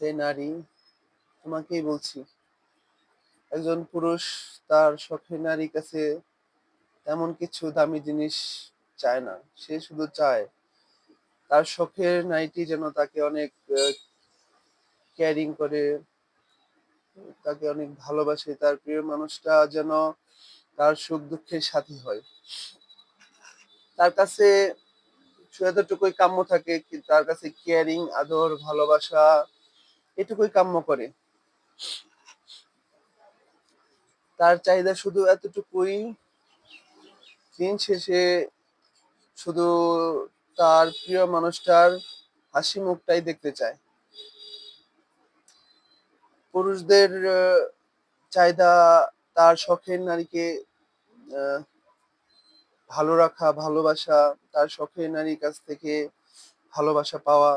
হে নারী, তোমাকেই বলছি, একজন পুরুষ তার শখের নারীর কাছে তেমন কিছু দামি জিনিস চায় না। সে শুধু চায় তার শখের নারীটি যেন তাকে অনেক কেয়ারিং করে, তাকে অনেক ভালোবাসে, তার প্রিয় মানুষটা যেন তার সুখ দুঃখের সাথী হয়। তার কাছে এতটুকুই কাম্য থাকে তার কাছে কেয়ারিং আদর, ভালোবাসা এটুকুই কাম্য করে। তার চাহিদা শুধু এতটুকুই, দিন শেষে শুধু তার প্রিয় মানুষটার হাসি মুখটাই দেখতে চায়। পুরুষদের চাহিদা তার শখের নারীকে ভালো রাখা, ভালোবাসা, তার শখের নারীর কাছ থেকে ভালোবাসা পাওয়া।